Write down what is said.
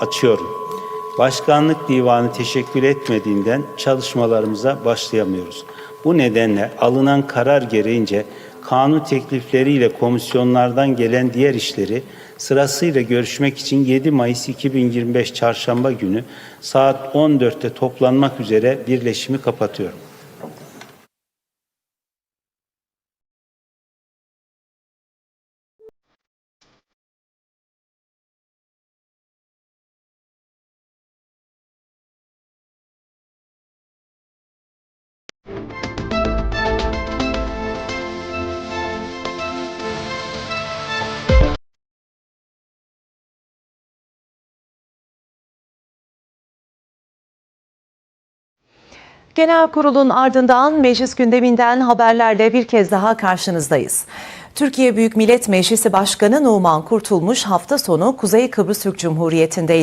açıyorum. Başkanlık Divanı teşekkür etmediğinden çalışmalarımıza başlayamıyoruz. Bu nedenle alınan karar gereğince kanun teklifleriyle komisyonlardan gelen diğer işleri sırasıyla görüşmek için 7 Mayıs 2025 Çarşamba günü saat 14'te toplanmak üzere birleşimi kapatıyorum. Genel kurulun ardından meclis gündeminden haberlerle bir kez daha karşınızdayız. Türkiye Büyük Millet Meclisi Başkanı Numan Kurtulmuş hafta sonu Kuzey Kıbrıs Türk Cumhuriyeti'ndeydi.